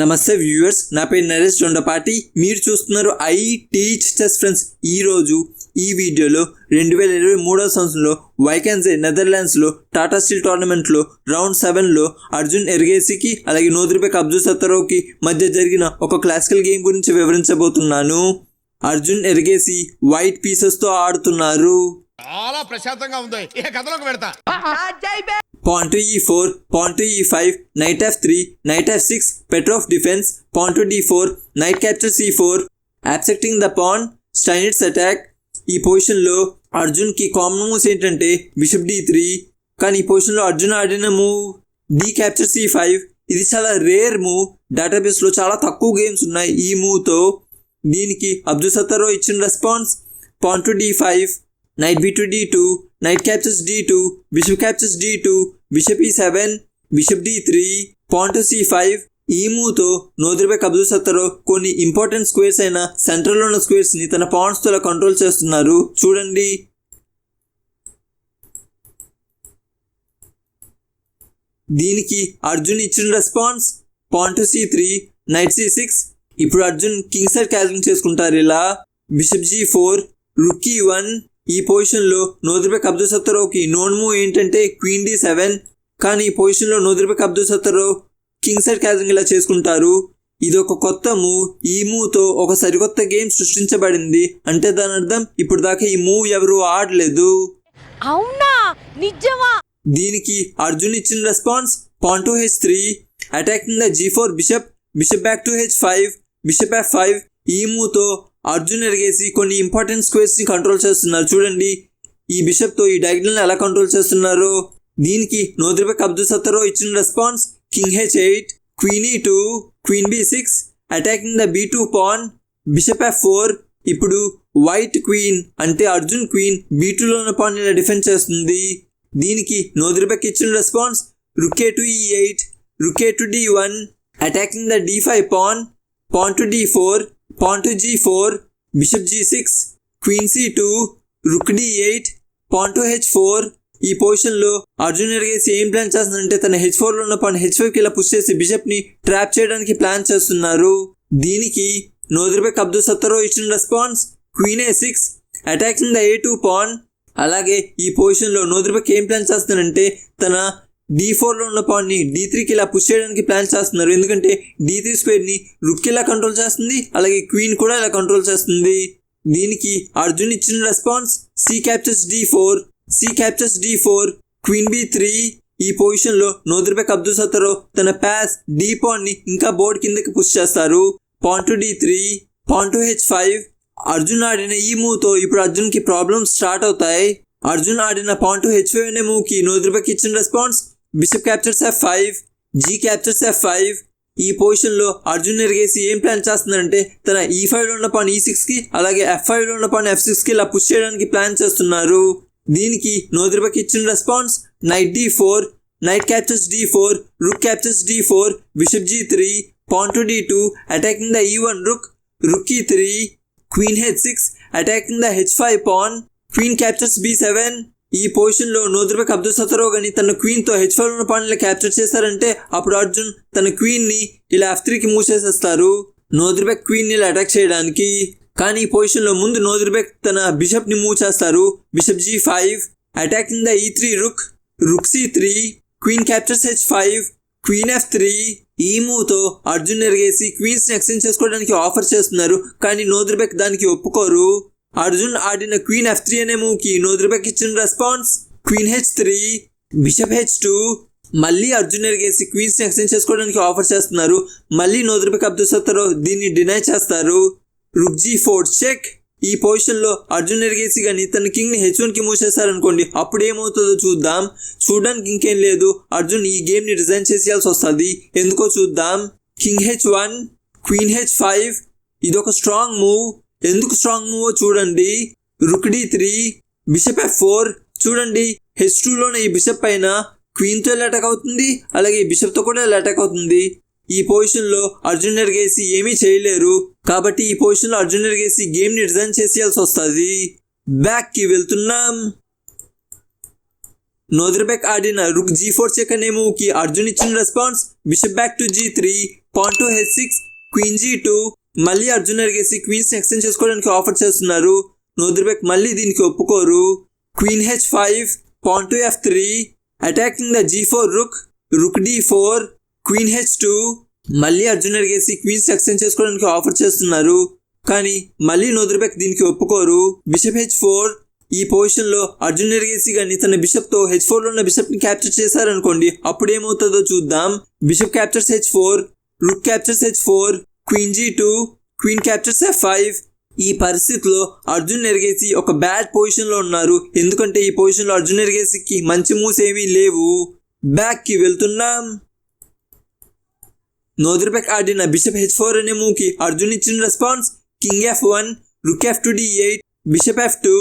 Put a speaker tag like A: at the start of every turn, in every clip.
A: నమస్తే వ్యూవర్స్ నా పేరు నరేష్ దొండపాటి మీరు చూస్తున్నారు ఐ టీచ్ టెస్ట్ ఫ్రెండ్స్. ఈ రోజు ఈ వీడియోలో రెండు వేల ఇరవై మూడవ సంవత్సరంలో వైకాన్సే నెదర్లాండ్స్లో టాటా స్టీల్ టోర్నమెంట్లో రౌండ్ సెవెన్లో అర్జున్ ఎర్గేసికి అలాగే నోద్రిబెక్ అబ్దుల్ సత్తరోకి మధ్య జరిగిన ఒక క్లాసికల్ గేమ్ గురించి వివరించబోతున్నాను. అర్జున్ ఎర్గేసి వైట్ పీసెస్తో ఆడుతున్నారు.
B: చాలా ప్రశాంతంగా ఉంది. ఇక కథలోకి పెడతా
A: pawn to e4, pawn to e5, knight f3, knight f6, Petrov defense, pawn to d4, knight captures e4, absecting the pawn, Steinitz attack. ఈ పొజిషన్లో అర్జున్కి కామన్ మూవ్స్ ఏంటంటే బిషప్ డి త్రీ కానీ ఈ పొజిషన్లో అర్జున్ ఆడిన move d capture c five ఇది చాలా రేర్ మూవ్ డేటాబేస్లో చాలా తక్కువ గేమ్స్ ఉన్నాయి ఈ మూవ్తో దీనికి అబ్దుల్ సత్తారో ఇచ్చిన response pawn to d five knight b to d2 knight captures d2 bishop captures d2 bishop e7 bishop d3 pawn to c5 ఈ మూవ్తో నోదిరిబెక్ అబ్దుల్ సత్తరో కొన్ని ఇంపార్టెంట్ స్క్వేర్స్ అయిన సెంట్రల్లో ఉన్న స్క్వేర్స్ని తన పాండ్స్తో కంట్రోల్ చేస్తున్నారు. చూడండి. దీనికి అర్జున్ ఇచ్చిన response pawn to c three knight c six ఇప్పుడు అర్జున్ కింగ్ సైడ్ క్యాలింగ్ చేసుకుంటారు ఇలా. Bishop g four rook e one ఈ పొజిషన్లో నోదిర్బెక్ అబ్దుల్ సత్తరోకి నోన్ మూవ్ ఏంటంటే క్వీన్ డి సెవెన్. కానీ ఈ పొజిషన్లో Nodirbek Abdusattorov king side castling ఇలా చేసుకుంటారు. ఇది ఒక కొత్త మూవ్ ఈ మూవ్తో ఒక సరికొత్త గేమ్ సృష్టించబడింది. అంటే దాని అర్థం ఇప్పుడు దాకా ఈ మూవ్ ఎవరు ఆడలేదు.
C: అవునా? నిజమా?
A: దీనికి అర్జున్ ఇచ్చిన response pawn to h three. Attacking the g four bishop bishop back to h five bishop f five. ఈ మూవ్తో అర్జున్ ఎరిగేసి కొన్ని ఇంపార్టెంట్ స్క్వేర్స్ని కంట్రోల్ చేస్తున్నారు. చూడండి ఈ బిషప్తో ఈ డయాగ్నల్ ఎలా కంట్రోల్ చేస్తున్నారు. దీనికి నోద్రిబెక్ అబ్దుల్ సత్తరో ఇచ్చిన response king h eight queen e two queen b six attacking the b two pawn bishop f four ఇప్పుడు వైట్ క్వీన్ అంటే అర్జున్ క్వీన్ బీ టూలో ఉన్న పాన్ ఇలా డిఫెండ్ చేస్తుంది. దీనికి నోద్రిబెక్ ఇచ్చిన response rook to e eight rook to d one attacking the d five pawn pawn to d four pawn g four bishop g six queen c two rook d eight pawn to h four ఈ పొజిషన్లో అర్జున్ ఎరగేసి ఏం plan చేస్తుందంటే తన H ఫోర్లో ఉన్న pan H ఫైవ్కి ఇలా push చేసి బిషప్ని ట్రాప్ చేయడానికి ప్లాన్ చేస్తున్నారు. దీనికి నోద్రిబెక్ అబ్దుల్ సత్తరో ఇచ్చిన response queen a six attacking the a two pawn అలాగే ఈ పొజిషన్లో నోద్రిబెక్ ఏం ప్లాన్ చేస్తానంటే తన డి ఫోర్లో ఉన్న పాన్ని డి త్రీకి ఇలా పుష్ చేయడానికి ప్లాన్ చేస్తున్నారు. ఎందుకంటే డి త్రీ స్క్వేర్ని రుక్ ఇలా కంట్రోల్ చేస్తుంది అలాగే క్వీన్ కూడా ఇలా కంట్రోల్ చేస్తుంది. దీనికి అర్జున్ ఇచ్చిన response c captures d four c captures d four queen b three ఈ పొజిషన్లో నోద్రిబెక్ అబ్దుల్ సత్తరో తన ప్యాస్ డి పాన్ని ఇంకా బోర్డ్ కిందకి పుష్ చేస్తారు. Pawn to d three pawn to h five Arjun ఆడిన ఈ మూవ్తో ఇప్పుడు అర్జున్కి ప్రాబ్లమ్స్ స్టార్ట్ అవుతాయి. అర్జున్ ఆడిన పాన్ టు హెచ్ ఫైవ్ అనే మూవ్కి నోద్రిబెక్ ఇచ్చిన response bishop captures f five g captures f five ఈ పొజిషన్లో అర్జున్ ఎరిగేసి ఏం ప్లాన్ చేస్తున్నారంటే తన ఈ ఫైవ్లో ఉన్న పాన్ ఈ సిక్స్కి అలాగే ఎఫ్ ఫైవ్లో ఉన్న పాన్ ఎఫ్ సిక్స్కి ఇలా పుష్ చేయడానికి ప్లాన్ చేస్తున్నారు. దీనికి నోద్రిబెక్ ఇచ్చిన response knight d four knight captures d four rook captures d four bishop g three pawn to d two attacking the e one rook rook e three queen h six attacking the h five pawn queen captures b seven ఈ పొజిషన్లో Nodirbek Abdusattorov గని తన క్వీన్తో h five ఉన్న pawn capture చేశారంటే అప్పుడు అర్జున్ తన క్వీన్ని ఇలా ఎఫ్ త్రీకి మూవ్ చేసేస్తారు నోద్రిబెక్ క్వీన్ని ఇలా అటాక్ చేయడానికి. కానీ ఈ పొజిషన్లో ముందు నోద్రిబెక్ తన బిషప్ని మూవ్ చేస్తారు bishop g five attacking the e three rook rook c three queen captures h five queen f three. ఈ మూవ్తో అర్జున్ ఎరిగేసి క్వీన్స్ని ఎక్స్చేంజ్ చేసుకోవడానికి ఆఫర్ చేస్తున్నారు. కానీ నోద్రిబెక్ దానికి ఒప్పుకోరు. అర్జున్ ఆడిన క్వీన్ ఎఫ్ త్రీ అనే మూవ్కి నోద్రిబెక్ ఇచ్చిన response queen h three bishop h two. మళ్ళీ అర్జున్ ఎరిగేసి క్వీన్స్ని ఎక్స్చేంజ్ చేసుకోవడానికి ఆఫర్ చేస్తున్నారు. మళ్ళీ నోద్రిబెక్ అబ్దుల్ సత్తరో దీన్ని డినై చేస్తారు. Rook g four check. ఈ పొజిషన్లో అర్జున్ ఎరిగేసి కానీ తన కింగ్ని హెచ్ వన్కి మూవ్ చేశారనుకోండి అప్పుడు ఏమవుతుందో చూద్దాం. చూడడానికి ఇంకేం లేదు. అర్జున్ ఈ గేమ్ని రిజైన్ చేసేయాల్సి వస్తుంది. ఎందుకో చూద్దాం. King h one queen h five. ఇది ఒక స్ట్రాంగ్ మూవ్. ఎందుకు స్ట్రాంగ్ మూవ్ చూడండి. Rook d three bishop f four. చూడండి హెచ్ టూలోనే ఈ బిషప్ పైన క్వీన్తో ఎలా అటాక్ అవుతుంది అలాగే ఈ బిషప్తో కూడా ఎలా అటాక్ అవుతుంది. ఈ పొజిషన్లో అర్జున్ ఎరిగేసి ఏమీ చేయలేరు. కాబట్టి ఈ పొజిషన్లో అర్జున్ ఎరిగేసి గేమ్ని డిజైన్ చేసేయాల్సి వస్తుంది. బ్యాక్కి వెళ్తున్నాం. నోద్రబెక్ ఆడిన రుక్ జీ ఫోర్ చెక్ అనే మూవ్కి అర్జున్ ఇచ్చిన response bishop back to g three pawn to h six queen g two మళ్ళీ అర్జున్ అడిగేసి క్వీన్స్ ఎక్స్చేంజ్ చేసుకోవడానికి ఆఫర్ చేస్తున్నారు. నోదిర్బెక్ మళ్ళీ దీనికి ఒప్పుకోరు. Queen h five pawn to f three attacking the g four rook rook d four queen h two మళ్ళీ అర్జున్ అడిగేసి queens exchange చేసుకోవడానికి ఆఫర్ చేస్తున్నారు. కానీ మళ్ళీ నోదిర్బెక్ దీనికి ఒప్పుకోరు. బిషప్ హెచ్ ఫోర్ ఈ పొజిషన్లో అర్జున్ ఎరిగేసి కానీ తన బిషప్తో హెచ్ ఫోర్లో ఉన్న బిషప్ని క్యాప్చర్ చేశారనుకోండి అప్పుడు ఏమవుతుందో చూద్దాం. Bishop captures h four rook captures h four queen g two queen captures f five ఈ పరిస్థితిలో అర్జున్ ఎరగేసి ఒక బ్యాడ్ పొజిషన్లో ఉన్నారు. ఎందుకంటే ఈ పొజిషన్లో అర్జున్ ఎరగేసికి మంచి మూవ్స్ ఏమీ లేవు. బ్యాక్కి వెళ్తున్నాం. నోదర్బెక్ ఆడిన బిషప్ హెచ్ ఫోర్ అనే మూవ్కి అర్జున్ ఇచ్చిన response king f one rook f to d eight bishop f two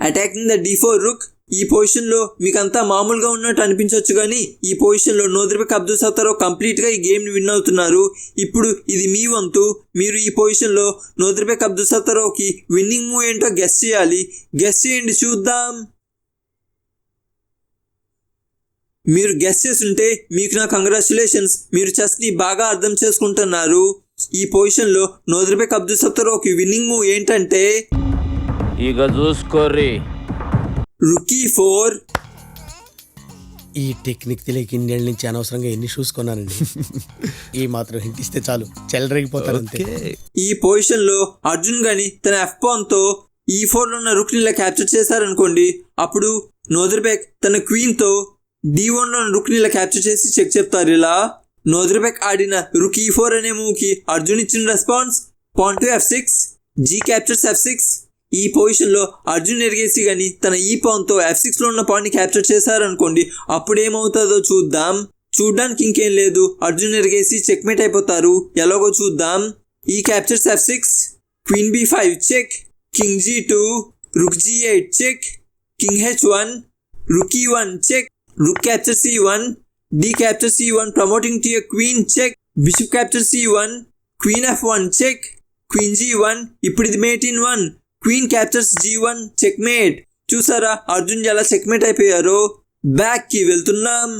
A: attacking the d four rook ఈ పొజిషన్లో మీకు అంతా మామూలుగా ఉన్నట్టు అనిపించవచ్చు కానీ ఈ పొజిషన్లో నోదర్బెక్ అబ్దుల్ సత్తారో కంప్లీట్గా ఈ గేమ్ని విన్ అవుతున్నారు. ఇప్పుడు ఇది మీ వంతు. మీరు ఈ పొజిషన్లో నోదర్బెక్ అబ్దుల్ సత్తారోకి విన్నింగ్ మూవ్ ఏంటో గెస్ చేయాలి. గెస్ చేయండి చూద్దాం. మీరు గెస్ చేస్తుంటే మీకు నా కంగ్రాచులేషన్స్. మీరు చెస్ని బాగా అర్థం చేసుకుంటున్నారు. ఈ పొజిషన్లో నోదర్బెక్ అబ్దుల్ సత్తరోకి విన్నింగ్ మూవ్ ఏంటంటే
D: ఇక చూసుకోర్రీ.
A: రుకీ ఫోర్
E: ఈ టెక్నిక్ తెలియక ఇన్నేళ్ళ నుంచి అనవసరంగా ఎన్ని షూస్ కొన్నానండి? ఈ మాత్రం హింట్ ఇస్తే చాలు. చెలరేగిపోతారు అంతే.
A: ఈ పొజిషన్లో అర్జున్ గాని తన ఎఫ్ పాన్తో ఈ ఫోర్లో ఉన్న రుక్ ఇలా క్యాప్చర్ చేశారనుకోండి అప్పుడు నోదర్బెక్ తన క్వీన్తో డి వన్లో రుక్ ఇలా క్యాప్చర్ చేసి చెక్ చెప్తారు. ఇలా నోదర్బెక్ ఆడిన రుక్ ఈ ఫోర్ అనే మూవ్కి అర్జున్ ఇచ్చిన response pawn to f six g captures f six ఈ పొజిషన్లో అర్జున్ ఎరిగేసి కానీ తన ఈ పాన్తో ఎఫ్ సిక్స్లో ఉన్న పాయింట్ని క్యాప్చర్ చేశారనుకోండి అప్పుడు ఏమవుతుందో చూద్దాం. చూడ్డానికి ఇంకేం లేదు. అర్జున్ ఎరిగేసి చెక్మేట్ అయిపోతారు. ఎలాగో చూద్దాం. E captures f six queen b five check king g two rook g eight check king h one rook e one check rook capture c one d capture c one promoting to a queen check bishop capture c one queen f one check queen g one ఇప్పుడు ఇది mate in one queen captures g one checkmate చూసారా? అర్జున్ ఎలా checkmate అయిపోయారో? బ్యాక్కి వెళ్తున్నాం.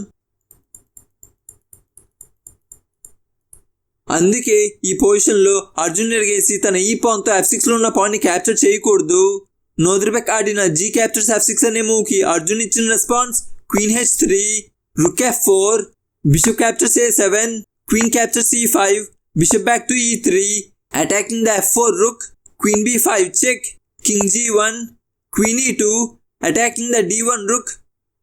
A: అందుకే ఈ పొజిషన్లో అర్జున్ ఎరిగేసి తన ఈ పాన్తో ఎఫ్ సిక్స్లో ఉన్న పాన్ని క్యాప్చర్ చేయకూడదు. నోద్రిబెక్ ఆడిన జీ క్యాప్చర్స్ ఎఫ్ సిక్స్ అనే మూవ్కి అర్జున్ ఇచ్చిన response queen h three rook f four bishop captures a seven queen captures e five bishop back to e three attacking the f four rook queen b five check king g one queen e two attacking the d one rook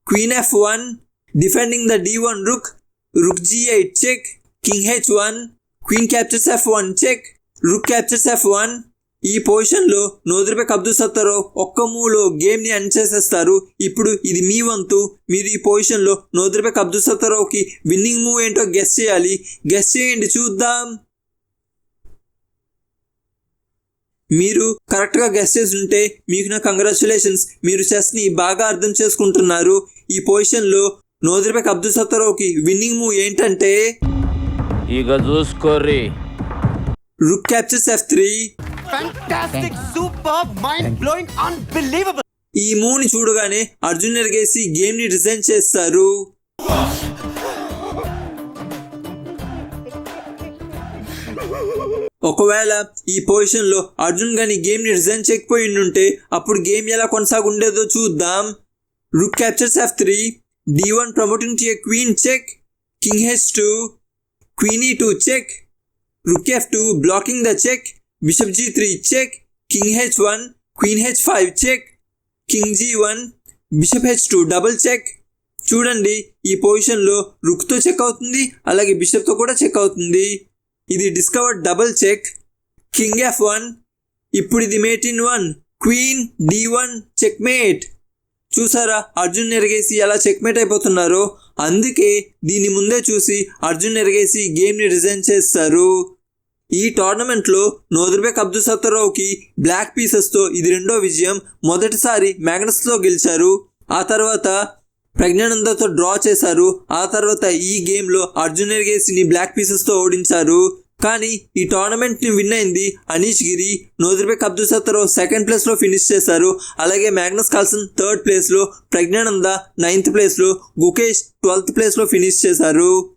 A: queen f one defending the d one rook rook g eight check king h one queen captures f one check rook captures f one ఈ పొజిషన్లో లో Nodirbek Abdul సత్తారో ఒక్క మూవ్లో గేమ్ని end చేసేస్తారు. ఇప్పుడు ఇది మీ వంతు. మీరు ఈ పొజిషన్లో లో నోదర్బెక్ అబ్దుల్ సత్తారోకి విన్నింగ్ మూవ్ ఏంటో గెస్ చేయాలి. గెస్ చేయండి చూద్దాం. మీరు కరెక్ట్గా గెస్ చేసి ఉంటే మీకు నా కంగ్రాచులేషన్స్ మీరు చెస్ని బాగా అర్థం చేసుకుంటున్నారు. ఈ పొజిషన్లో నోదర్బెక్ అబ్దుల్ సత్తారోకి విన్నింగ్ మూవ్ ఏంటంటే
D: ఇక చూసుకోర్రి.
A: Rook captures f three. ఈ మూవ్ని చూడగానే అర్జున్ ఎరగేసి గేమ్ని డిజైన్ చేస్తారు. ఒకవేళ ఈ పొజిషన్లో అర్జున్ గాని గేమ్ని డిజైన్ చేయకపోయి ఉంటే అప్పుడు గేమ్ ఎలా కొనసాగుండేదో చూద్దాం. Rook captures f three d one promoting to a queen check king h two queen e two check rook f two blocking the check bishop g three check king h one queen h five check king g one bishop h two double check. చూడండి ఈ పొజిషన్లో రుక్తో check అవుతుంది అలాగే బిషప్తో కూడా check అవుతుంది. ఇది discover double check king f one ఇప్పుడు ఇది mate in one queen d one check mate చూసారా అర్జున్ ఎరగేసి ఎలా చెక్మేట్ అయిపోతున్నారో? అందుకే దీని ముందే చూసి అర్జున్ ఎరగేసి గేమ్ని డిజైన్ చేస్తారు. ఈ టోర్నమెంట్లో నోదర్బెక్ అబ్దుల్ సత్తరావుకి బ్లాక్ పీసెస్తో ఇది రెండో విజయం. మొదటిసారి మ్యాగ్నస్లో గెలిచారు. ఆ తర్వాత ప్రజ్ఞానందతో డ్రా చేశారు. ఆ తర్వాత ఈ గేమ్లో అర్జున్ ఎర్గేసిని బ్లాక్ పీసెస్తో ఓడించారు. కానీ ఈ టోర్నమెంట్ని విన్ అయింది Anish Giri. Nodirbek Abdusattorov second ప్లేస్లో ఫినిష్ చేశారు. అలాగే మ్యాగ్నస్ కాల్సన్ థర్డ్ ప్లేస్లో ప్రజ్ఞానంద నైన్త్ ప్లేస్లో గుకేష్ ట్వెల్త్ ప్లేస్లో ఫినిష్ చేశారు.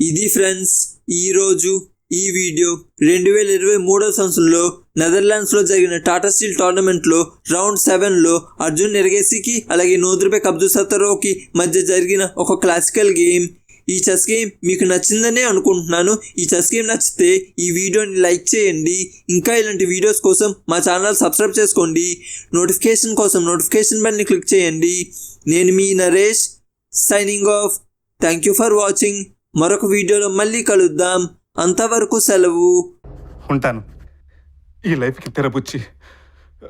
A: ఇది ఫ్రెండ్స్ ఈరోజు ఈ వీడియో రెండు వేల ఇరవై మూడవ సంవత్సరంలో నెదర్లాండ్స్లో జరిగిన టాటా స్టీల్ టోర్నమెంట్లో రౌండ్ సెవెన్లో అర్జున్ ఎరగేసికి అలాగే నోద్రుబెక్ కబ్దు సత్తరోకి మధ్య జరిగిన ఒక క్లాసికల్ గేమ్. ఈ చెస్ గేమ్ మీకు నచ్చిందనే అనుకుంటున్నాను. ఈ చెస్ గేమ్ నచ్చితే ఈ వీడియోని లైక్ చేయండి. ఇంకా ఇలాంటి వీడియోస్ కోసం మా ఛానల్ సబ్స్క్రైబ్ చేసుకోండి. నోటిఫికేషన్ కోసం నోటిఫికేషన్ బెల్ని క్లిక్ చేయండి. నేను మీ Naresh signing off. Thank you for watching. మరొక వీడియోలో మళ్ళీ కలుద్దాం. అంతవరకు సెలవు.
F: ఉంటాను. ఈ లైఫ్కి తెరపుచ్చి